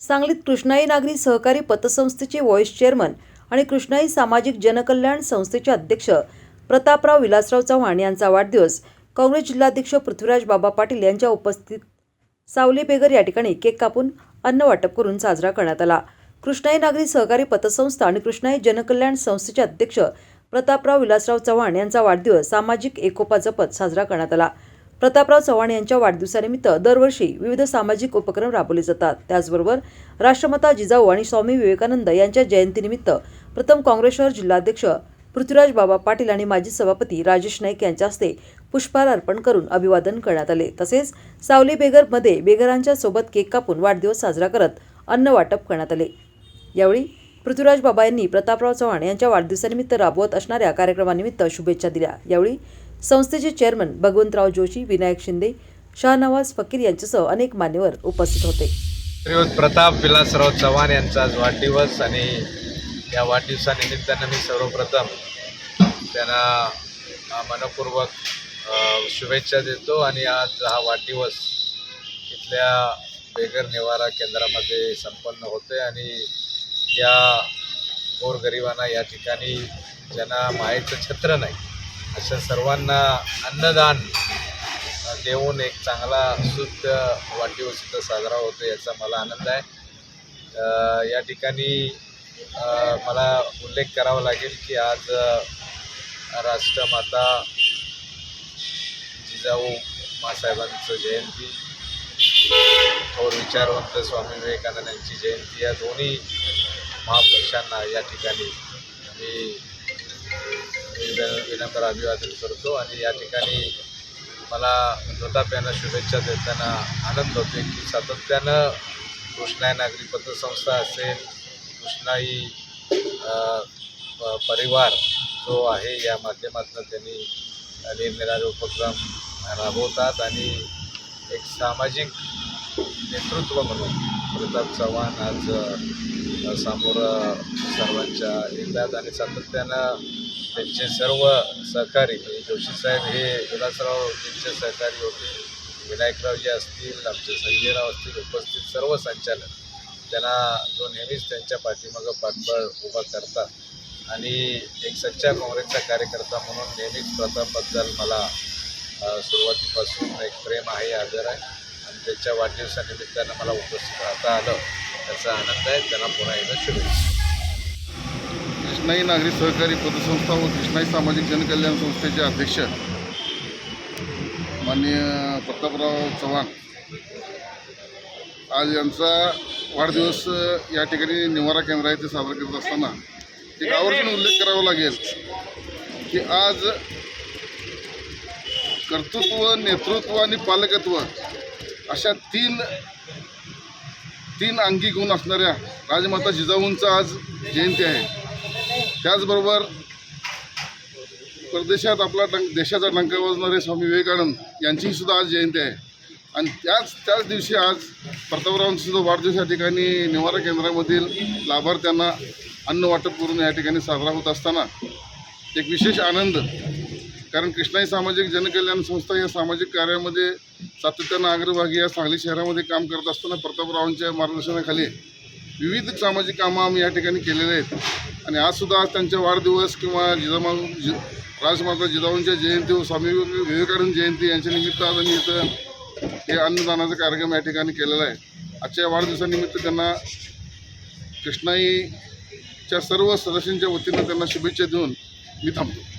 सांगलीत कृष्णाई नागरी सहकारी पतसंस्थेचे व्हॉइस चेअरमन आणि कृष्णाई सामाजिक जनकल्याण संस्थेचे अध्यक्ष प्रतापराव विलासराव चव्हाण यांचा वाढदिवस काँग्रेस जिल्हाध्यक्ष पृथ्वीराज बाबा पाटील यांच्या उपस्थित सावली बेगर या ठिकाणी केक कापून अन्न वाटप करून साजरा करण्यात आला. कृष्णाई नागरी सहकारी पतसंस्था आणि कृष्णाई जनकल्याण संस्थेचे अध्यक्ष प्रतापराव विलासराव चव्हाण यांचा वाढदिवस सामाजिक एकोपा जपत साजरा करण्यात आला. प्रतापराव चव्हाण यांच्या वाढदिवसानिमित्त दरवर्षी विविध सामाजिक उपक्रम राबवले जातात. त्याचबरोबर राष्ट्रमाता जिजाऊ आणि स्वामी विवेकानंद यांच्या जयंतीनिमित्त प्रथम काँग्रेस शहर जिल्हाध्यक्ष पृथ्वीराज बाबा पाटील आणि माजी सभापती राजेश नाईक यांच्या हस्ते पुष्पहार अर्पण करून अभिवादन करण्यात आले. तसेच सावली बेगरमध्ये बेगरांच्या सोबत केक कापून वाढदिवस साजरा करत अन्न वाटप करण्यात आले. यावेळी पृथ्वीराज बाबा यांनी प्रतापराव चव्हाण यांच्या वाढदिवसानिमित्त राबवत असणाऱ्या कार्यक्रमानिमित्त शुभेच्छा दिल्या. यावेळी संस्थेचे चेअरमन भगवंतराव जोशी विनायक शिंदे शाहनवाज फकीर यांच्यासह अनेक मान्यवर उपस्थित होते. प्रताप विलासराव चव्हाण यांचा आज वाढदिवस आणि या वाढदिवसानिमित्तानं मी सर्वप्रथम त्यांना मनपूर्वक शुभेच्छा देतो आणि आज हा वाढदिवस इथल्या बेघर निवारा केंद्रामध्ये संपन्न होते आणि या गोरगरिबांना या ठिकाणी ज्यांना मायेचं छत्र नाही अशा सर्वांना अन्नदान देऊन एक चांगला शुद्ध वाढदिवस साजरा होतो याचा मला आनंद आहे. या ठिकाणी मला उल्लेख करावा लागेल की आज राष्ट्रमाता जिजाऊ मासाहेबांचं जयंती थोर विचारवंत स्वामी विवेकानंद यांची जयंती या दोन्ही महापुरुषांना या ठिकाणी मी विनम्र अभिवादन करतो आणि या ठिकाणी मला प्रताप यांना शुभेच्छा देताना आनंद होते की सातत्यानं कृष्णाई नागरी पतसंस्था असेल कृष्णाई प- परिवार जो आहे या माध्यमातून त्यांनी निरनिराळे उपक्रम राबवतात आणि एक सामाजिक नेतृत्व म्हणून. प्रताप चव्हाण आज समोर सर्वांच्या येतात आणि सातत्यानं त्यांचे सर्व सहकारी म्हणजे जोशी साहेब हे विलासराव यांचे सहकारी होते. विनायकरावजी असतील आमचे संजयराव असतील उपस्थित सर्व संचालक. त्यांना जो नेहमीच त्यांच्या पाठीमागं पाठबळ उभा करतात. आणि एक सच्चा काँग्रेसचा कार्यकर्ता म्हणून नेहमीच प्रतापबद्दल मला सुरुवातीपासून एक प्रेम आहे आदर आहे. त्याच्या वाढदिवसानिमित्तानं मला उपस्थित राहता आलं. त्याचा आनंद आहे. त्यांना पुन्हा एकदा शुभेच्छा. कृष्णाई नागरी सहकारी पतसंस्था व कृष्णाई सामाजिक जनकल्याण संस्थेचे अध्यक्ष माननीय प्रतापराव चव्हाण. आज यांचा वाढदिवस या ठिकाणी निवारा केंद्र आहे ते साजरा करत असताना एक आवर्जून उल्लेख करावा लागेल की आज कर्तृत्व नेतृत्व आणि पालकत्व अशा तीन तीन अंगी गुण असणाऱ्या राजमाता जिजाऊंचा आज जयंती आहे. त्याचबरोबर परदेशात आपला डंक देशाचा डंका वाजणारे स्वामी विवेकानंद यांचीही सुद्धा आज जयंती आहे. आणि त्याच त्याच दिवशी आज प्रतापरावांचासुद्धा वाढदिवस या ठिकाणी निवारा केंद्रामधील लाभार्थ्यांना अन्न वाटप करून या ठिकाणी साजरा होत असताना एक विशेष आनंद कारण कृष्णाई सामाजिक जनकल्याण संस्था या सामाजिक कार्यामध्ये सातत्यानं अग्रभागी या सांगली शहरामध्ये काम करत असताना प्रतापरावांच्या मार्गदर्शनाखाली विविध सामाजिक कामं आम्ही या ठिकाणी केलेले आहेत. आणि आजसुद्धा आज त्यांचा वाढदिवस किंवा जिजामा जि राजमाता जिजाऊंच्या जयंती व स्वामी विवेकानंद जयंती यांच्या निमित्त आज आम्ही इथं हे अन्नदानाचा कार्यक्रम या ठिकाणी केलेला आहे. आजच्या वाढदिवसानिमित्त त्यांना कृष्णाईच्या सर्व सदस्यांच्या वतीनं त्यांना शुभेच्छा देऊन मी थांबतो.